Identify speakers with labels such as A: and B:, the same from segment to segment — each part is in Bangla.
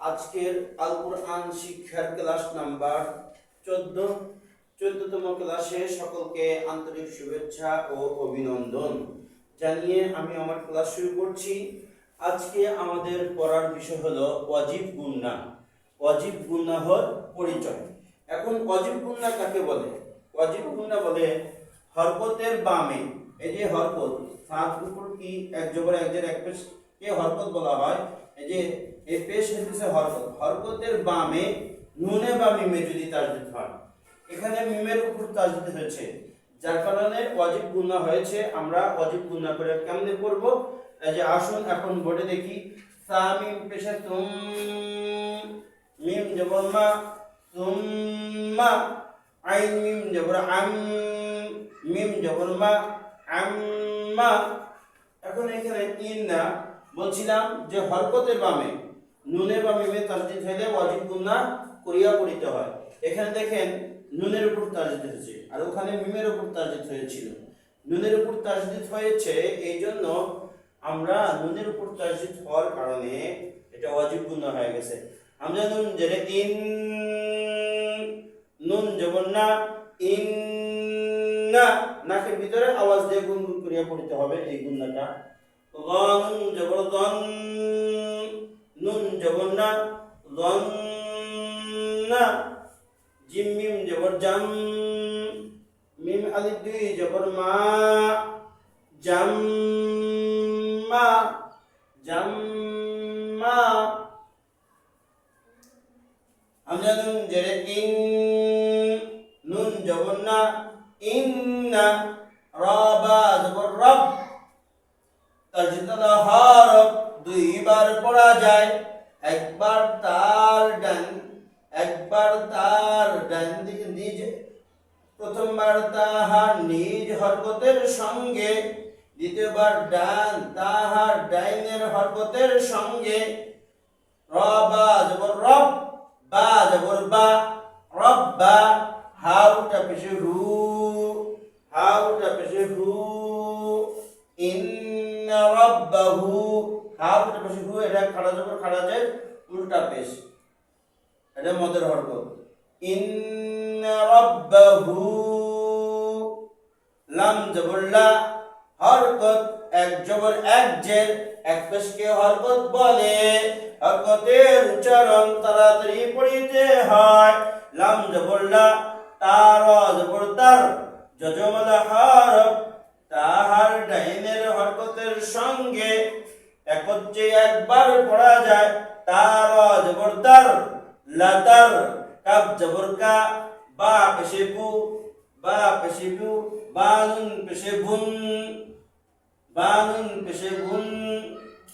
A: আজকের আল কোরআন শিক্ষার ক্লাস নাম্বার চোদ্দ। চোদ্দতম ক্লাসে সকলকে আন্তরিক শুভেচ্ছা ও অভিনন্দন জানিয়ে আমি আমার ক্লাস শুরু করছি। আজকে আমাদের পড়ার বিষয় হলো ওয়াজিব গুন্না। ওয়াজিব গুন্নাহর পরিচয়। এখন ওয়াজিব গুন্না কাকে বলে? ওয়াজিব গুন্না বলে হরকতের বামে। এই যে হরকত, সাত উপর কি, এক জবর এক জের এক কে হরকত বলা হয়? এই যে, এই পেশ হচ্ছে হরকত। হরকতের বামে নুনে বা মিমে যদি তাজদিদ হয়। এখানে মিমের উপর তাজদিদ হয়েছে। যার কারণে ওয়াজিব গুন্না হয়েছে। আমরা ওয়াজিব গুন্না করে কেমনে করব? যে, আসুন এখন বোর্ডে দেখি। সামিম পেশা তুম, মিম জবর মা তুম্মা আইন মিম জবর আম, মিম জবর মা আম্মা এখন এখানে ইন্না বলছিলাম যে হরকতের বামে, নুনের বা মিমে তাসদিদ হলে ওয়াজিব গুন্না করিয়া পড়িতে হয়। এখানে দেখেন নুনের উপর তাসদিদ হয়েছে, আর ওখানে মিমের উপর তাসদিদ হয়েছিল। নুনের উপর তাসদিদ হয়েছে এই জন্য আমরা নুনের উপর তাসদিদ হওয়ার কারণে এটা ওয়াজিব গুন্না হয়ে গেছে। আমরা নুন যেটা ইন, নুন যেমন না, ইন, না, নাকের ভিতরে আওয়াজ দিয়ে গুনগুন করিয়া পড়িতে হবে, এই গুন্নাটা গন জবর গন নুন জবর না না জিম মিম জবর জাম মিম আলিফ দুই জবর জাম মা জাম মা আমরা নুন জেরে ইন নুন জবর না ইন্না রাবা জবর রব। তাজদাদা হরফ দুইবার পড়া যায়। একবার তার ডান, একবার তার ডান দিকে নিজ। প্রথমবার তাহার নিজ হরকতের সঙ্গে, দ্বিতীয়বার ডান তাহার ডাইনের হরকতের সঙ্গে। রবা জবর রব, বা জবর বা রব্বা হাউটা পেশে রু, হাউটা পেশে রু। রাব্বাহু হাউটা পেশে রু এটা খাড়া জবর খাড়া যায় উল্টা পেশ। এটা মদের হরকত ইন্না রাব্বাহু, লাম জবর হরকত এক জবর এক জের এক পেশকে হরকত বলে। হরকতের উচ্চারণ তাড়াতাড়ি পড়িতে হয়। লাম জবর তার জবর তার, যজমলা হরফ। একত্রে একবার পড়া যায়। তার জবর তার লাতার কাব জবর কা, বা পেশে বু বা পেশে বু বানুন পেশে বুন বানুন পেশে বুন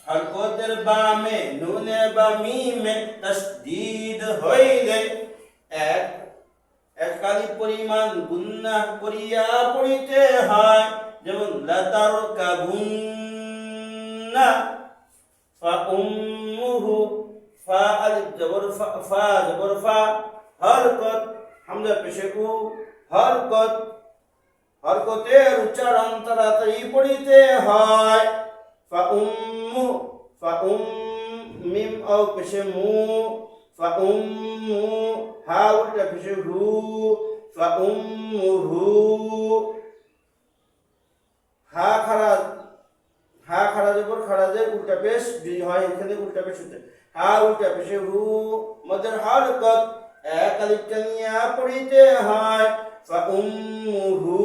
A: হরকতের বামে, নুনে বা মিমে তসদিদ হইলে এক একালি পরিমাণ গুন্না করিয়া পড়িতে হয়, যেমন লাতার কাবুন্না ফা উম্মুহু ফা আলিফ জবর ফা ফা জবর ফা, হরকত, হামজা পেশে উ হরকত, হরকতের উচ্চারণ তাড়াতাড়ি পড়িতে হয়। ফা উম্মু, ফা উম মিম আও পেশে মু, ফা উম্মু, হা উল্টা পেশে হু, ফা উম্মুহু, হা খাড়া হা জবর খাড়া যায় উল্টা পেশ দুই হয় এখানে উল্টা পেশ হচ্ছে হা উল্টা পেশে হু, মদের হরকত এক আলিফটা নিয়ে পড়িতে হয়। ফা উম্মুহু।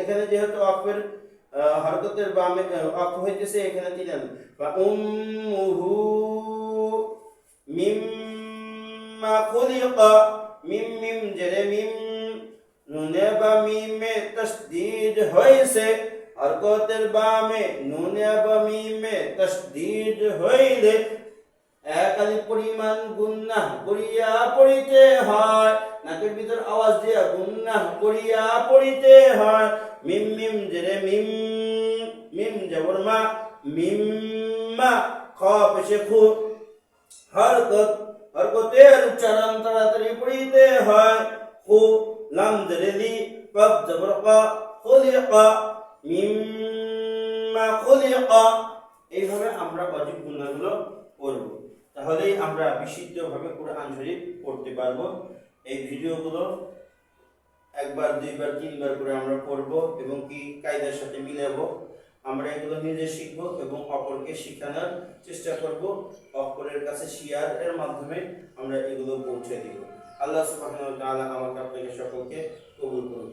A: এখানে যেহেতু অফের হরকতের বামে অফ হইতেছে, এখানে দিলেন ফা উম্মুহু। মিম্মা খুলিকা। মিম মিম জেরে মিম। নুনে বা মিমে তসদিদ হয়েছে হরকতের বামে, নুনে বা মিমে তসদিদ হইলে একালি পরিমাণ গুন্না করিয়া পড়িতে হয়। নাকের ভিতর আওয়াজ দিয়া গুন্না করিয়া পড়িতে হয়। মিম মিম, জেরে মিম মিম, জবর মা, মিম, মা, খ, পেশে খু। হরকত, হরকতের উচ্চারণ তাড়াতাড়ি পড়িতে হয়। খু, লাম, জেরে লি কব জবর ক খুলিকা মিম্মা এইভাবে আমরা অজিব গুণাগুলো পড়ব তাহলেই আমরা বিশুদ্ধভাবে কোরআন শরীফ পড়তে পারব। এই ভিডিওগুলো একবার, দুইবার, তিনবার করে আমরা পড়ব এবং কি কায়দার সাথে মিলাবো, আমরা এগুলো নিজে শিখব এবং অপরকে শেখানোর চেষ্টা করব। অপরের কাছে শেয়ার এর মাধ্যমে আমরা এগুলো পৌঁছে দিব। আল্লাহ সুবহানাহু ওয়া আমাকে আপনাকে সকলকে কবুল করুন